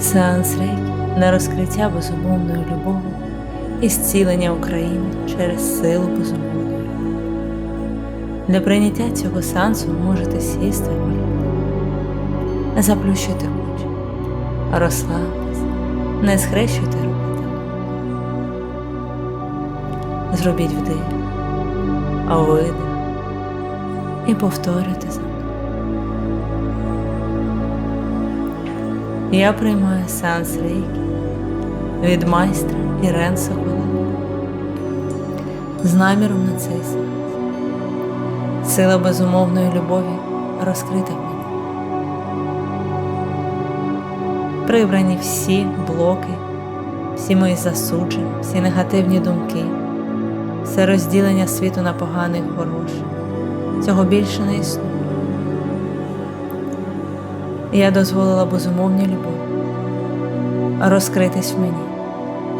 Сеанс рейки на розкриття безумовної любові і зцілення України через силу безумовної любові. Для прийняття цього сеансу ви можете сісти і молити. Заплющуйте очі, розслабтеся, не схрещуйте руки. Зробіть вдих, а видих і повторюйте Я приймаю сеанс рейки від майстра Ірен Соколенко з наміром на цей сеанс. Сила безумовної любові розкрита в мені. Прибрані всі блоки, всі мої засудження, всі негативні думки, все розділення світу на поганий і хороший. Цього більше не існує. Я дозволила безумовній любові розкритись в мені,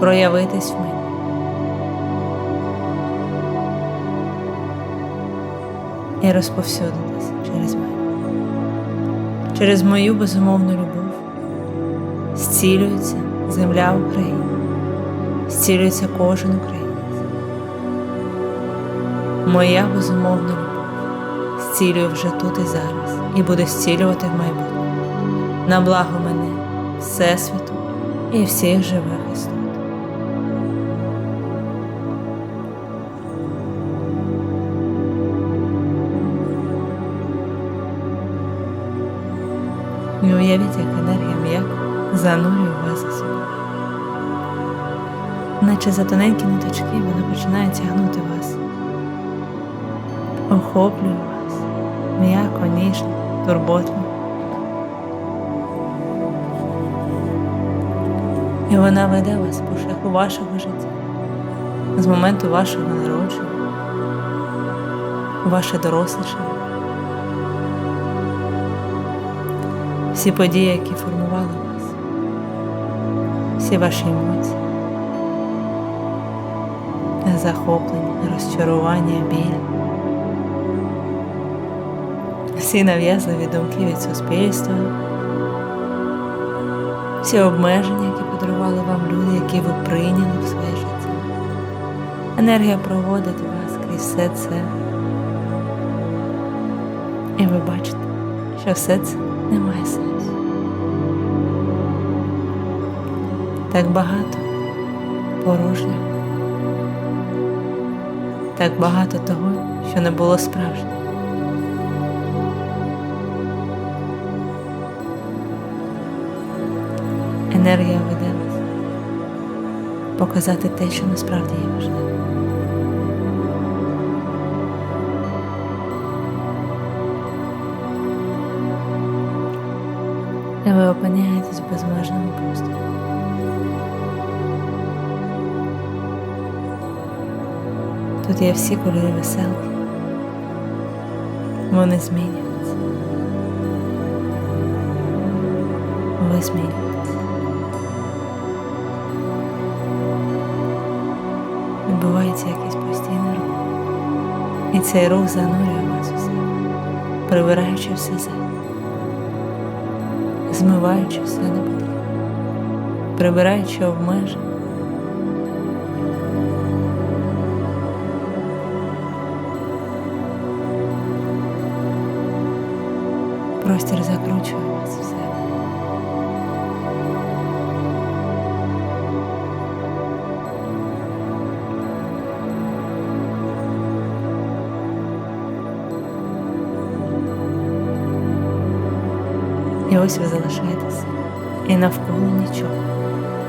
проявитись в мені. І розповсюдитись через мене. Через мою безумовну любов зцілюється земля України, зцілюється кожен українець. Моя безумовна любов зцілює вже тут і зараз і буде зцілювати в майбутньому на благо мене, Всесвіту і всіх живих істот. І уявіть, як енергія м'яко занурює вас за собою. Наче за тоненькі ниточки вона починає тягнути вас, охоплює вас м'яко, ніжно, турботно. І вона веде вас по шляху вашого життя. З моменту вашого народження, ваше дорослішання. Всі події, які формували вас, всі ваші емоції, захоплення, розчарування, біль, всі нав'язливі думки від суспільства, всі обмеження, які подарували вам люди, які ви прийняли в своє життя. Енергія проводить вас крізь все це. І ви бачите, що все це не має сенсу. Так багато порожнього, так багато того, що не було справжнім. Енергія показати те, що насправді є важливим. І ви опиняєтесь в безмежному просторі. Тут є всі кольори веселки. Вони змінюються. Ви змінюєтесь. Відбувається якийсь постійний рух. І цей рух занурює вас у себе, прибираючи все зайве змиваючи все непотрібне, прибираючи обмеження. Простір закручує вас все. І ось ви залишаєтеся. І навколо нічого.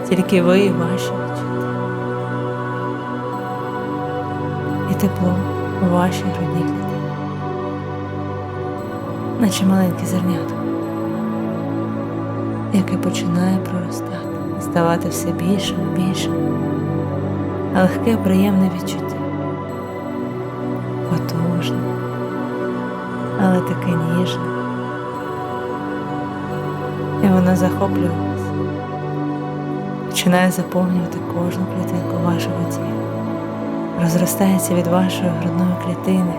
Тільки ви і ваші відчуття. І тепло у вашій грудній клітині. Наче маленьке зернятко, яке починає проростати і ставати все більшим і більшим. А легке приємне відчуття. Потужне, але таке ніжне і воно захоплює починає заповнювати кожну клітинку вашого тіла, розростається від вашої грудної клітини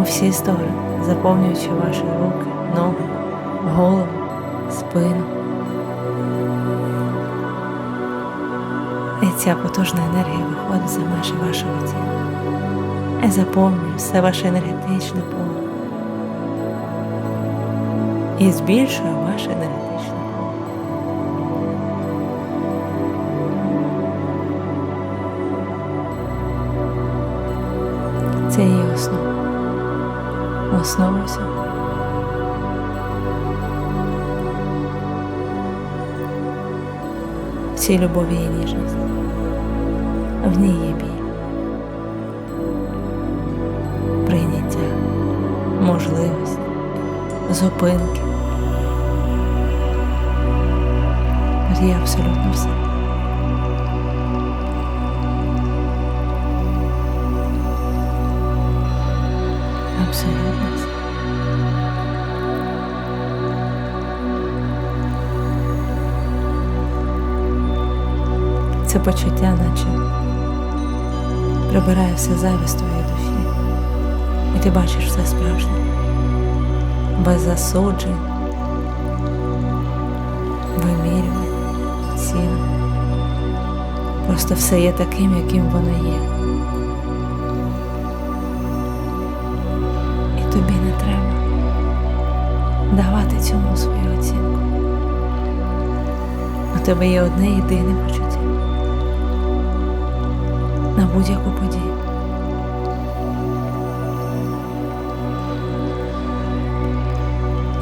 у всі сторони, заповнюючи ваші руки, ноги, голову, спину. І ця потужна енергія виходить за межі вашого тіла і заповнює все ваше енергетичне поле. І збільшує ваше енергетичне Основа. Основа. В цій любові є ніжність, в ній є біль, прийняття, можливість, зупинки. Є абсолютно все. Абсолютно все. Це почуття, наче прибирає все зайве з твоєї душі, і ти бачиш все справжнє, без засуджень, вимірювань, цін. Просто все є таким, яким воно є. Давати цьому свою оцінку. У тебе є одне єдине почуття на будь-яку подію.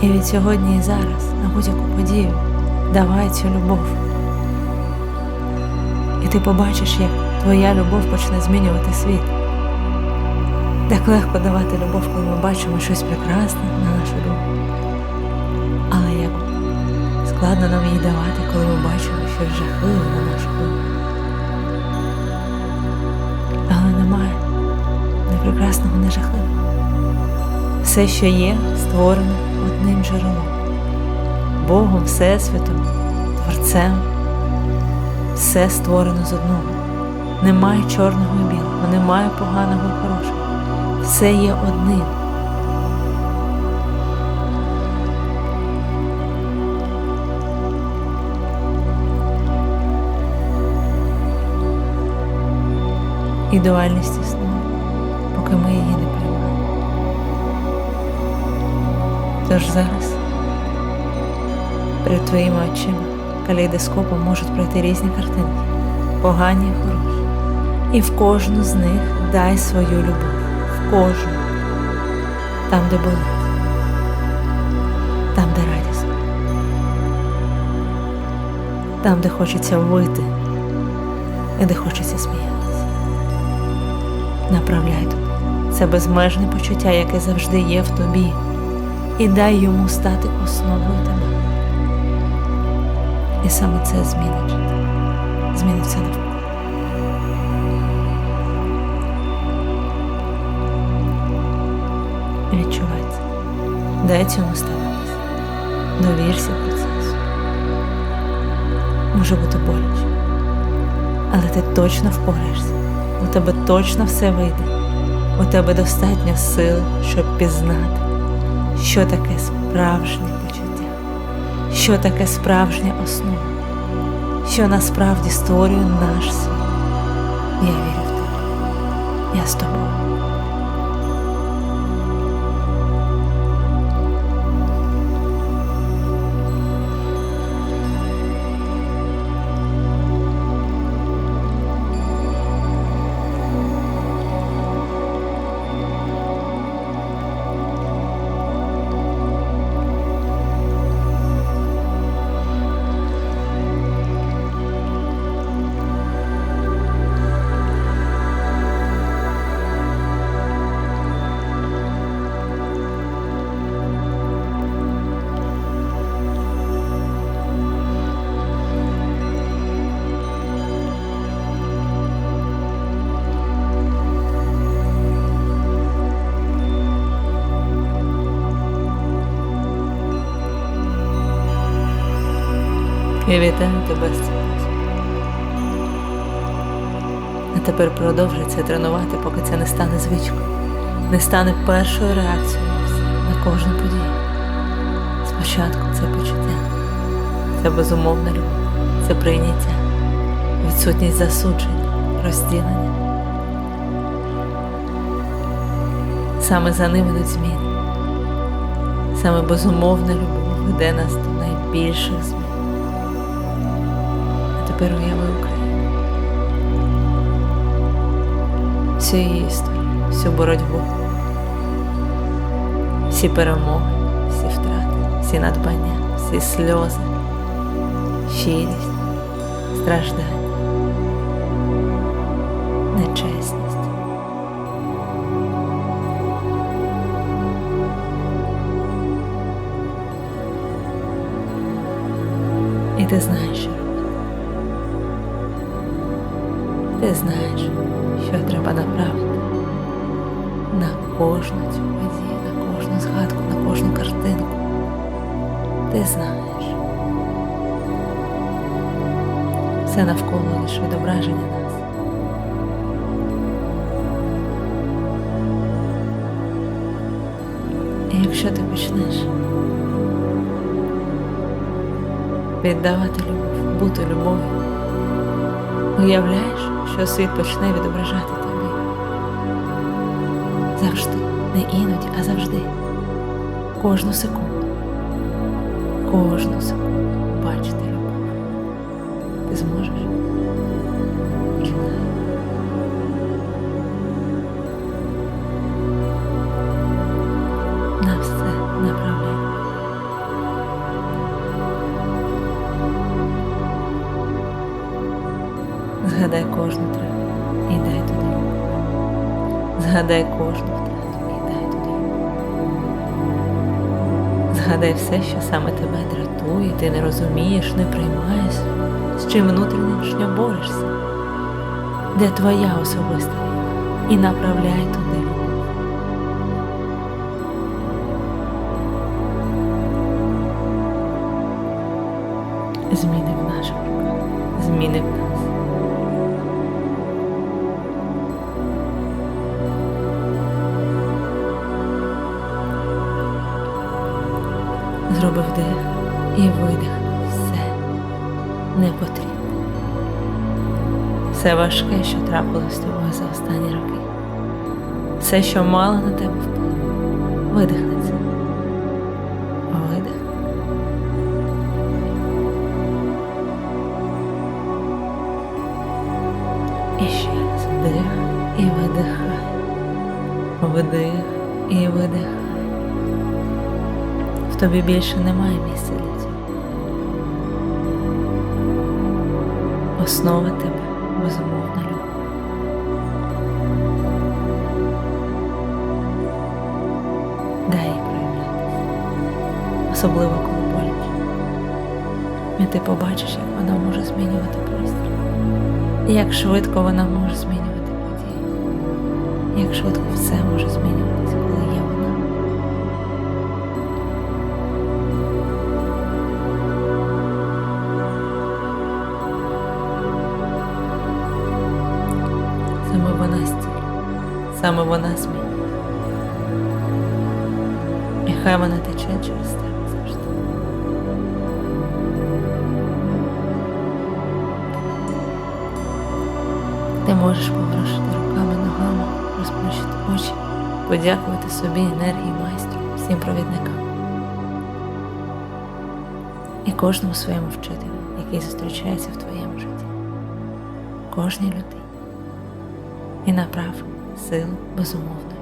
І від сьогодні і зараз на будь-яку подію давай цю любов. І ти побачиш, як твоя любов почне змінювати світ. Так легко давати любов, коли ми бачимо щось прекрасне на нашу думку. Складно нам її давати, коли ми бачимо щось жахливе на думку. Але немає не прекрасного, не жахливого. Все, що є, створено одним джерелом, Богом, Всесвітом, Творцем. Все створено з одного. Немає чорного і білого, немає поганого і хорошого. Все є одним. І дуальність існує, поки ми її не приймаємо. Тож зараз перед твоїми очима калейдоскопом можуть пройти різні картинки, погані і хороші. І в кожну з них дай свою любов, в кожну, там, де болить, там, де радісно, там, де хочеться вити і де хочеться сміятися. Направляй. Це безмежне почуття, яке завжди є в тобі, і дай йому стати основою тебе. І саме це змінить життя, змінить навколо. Відчувай це. Дай цьому ставатися. Довірся процесу. Може бути боляче, але ти точно впораєшся. У тебе точно все вийде. У тебе достатньо сили, щоб пізнати, що таке справжнє почуття, що таке справжня основа, що насправді створює наш світ. Я вірю в тебе. Я з тобою. Я вітаю тебе з цим. А тепер продовжуй це тренувати, поки це не стане звичкою, не стане першою реакцією на кожну подію. Спочатку це почуття, це безумовна любов, це прийняття. відсутність засудження, розділення. Саме за ним ідуть зміни. Саме безумовна любов веде нас до найбільших змін. Тепер уяви Україну. Всю її історію, всю боротьбу, всі перемоги, всі втрати, всі надбання, всі сльози, щирість, страждання, нечесність. І ти знаєш, Ти знаєш, що треба направити на кожну цю подію, на кожну згадку, на кожну картинку. Ти знаєш. Все навколо лише відображення нас. І якщо ти почнеш віддавати любов, бути любов'ю, уявляєш, що світ почне відображати тобі. Завжди, не іноді, а завжди. Кожну секунду. Кожну секунду бачити любов. Ти зможеш? Кожну травму і дай туди любов. Згадай кожну втрату і дай туди любов. Згадай все, що саме тебе дратує, ти не розумієш, не приймаєш, з чим внутрішньо борешся, де твоя особиста і направляй туди. Зміни в наших руках, зміни в нас. Все важке, що трапилось з тобою за останні роки. Все, що мало на тебе вплив. Видихни це. Видих. І ще раз вдих і видихай. Вдих і видихай. В тобі більше немає місця для цього. Основа тебе безумовна любов. Дай їй проявлятися, особливо коли боляче. І ти побачиш, як вона може змінювати простір, і як швидко вона може змінювати події, як швидко все може змінюватися, Саме стіль, саме вона змінює. І хай вона тече через тебе завжди. Ти можеш поворушити руками, ногами, розплющити очі, подякувати собі, енергії, майстру, всім провідникам і кожному своєму вчителю, який зустрічається в твоєму житті, кожній людині і направ сил безумовно